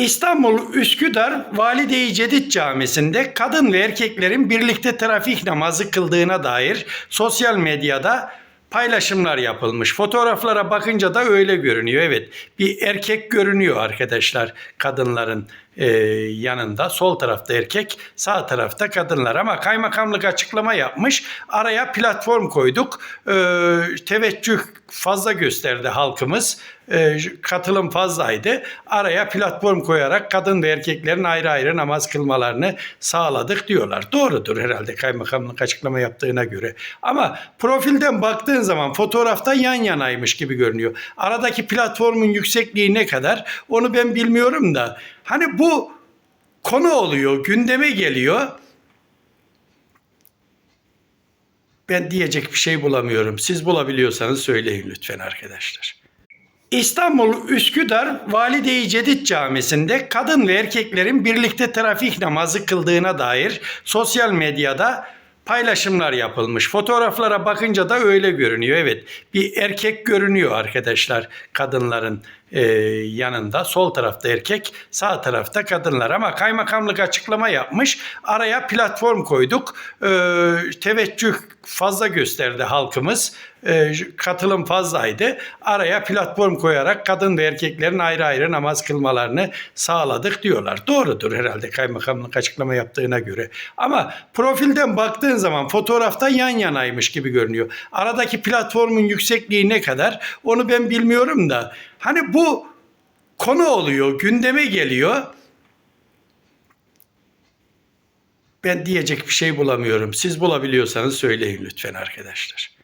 İstanbul Üsküdar Valide-i Cedid Camisi'nde kadın ve erkeklerin birlikte trafik namazı kıldığına dair sosyal medyada paylaşımlar yapılmış. Fotoğraflara bakınca da öyle görünüyor. Evet bir erkek görünüyor arkadaşlar kadınların e, yanında. Sol tarafta erkek, sağ tarafta kadınlar. Ama kaymakamlık açıklama yapmış. Araya platform koyduk. E, teveccüh fazla gösterdi halkımız. E, katılım fazlaydı. Araya platform koyarak kadın ve erkeklerin ayrı ayrı namaz kılmalarını sağladık diyorlar. Doğrudur herhalde kaymakamlık açıklama yaptığına göre. Ama profilden baktığın zaman fotoğrafta yan yanaymış gibi görünüyor. Aradaki platformun yüksekliği ne kadar onu ben bilmiyorum da. Hani bu konu oluyor, gündeme geliyor. Ben diyecek bir şey bulamıyorum. Siz bulabiliyorsanız söyleyin lütfen arkadaşlar. İstanbul Üsküdar Valide-i Cedid Camisi'nde kadın ve erkeklerin birlikte trafik namazı kıldığına dair sosyal medyada paylaşımlar yapılmış. Fotoğraflara bakınca da öyle görünüyor. Evet bir erkek görünüyor arkadaşlar kadınların e, yanında. Sol tarafta erkek, sağ tarafta kadınlar. Ama kaymakamlık açıklama yapmış. Araya platform koyduk. E, teveccüh fazla gösterdi halkımız. E, katılım fazlaydı. Araya platform koyarak kadın ve erkeklerin ayrı ayrı namaz kılmalarını sağladık diyorlar. Doğrudur herhalde kaymakamlık açıklama yaptığına göre. Ama profilden baktığın zaman fotoğrafta yan yanaymış gibi görünüyor. Aradaki platformun yüksekliği ne kadar onu ben bilmiyorum da. Hani bu konu oluyor, gündeme geliyor. Ben diyecek bir şey bulamıyorum. Siz bulabiliyorsanız söyleyin lütfen arkadaşlar.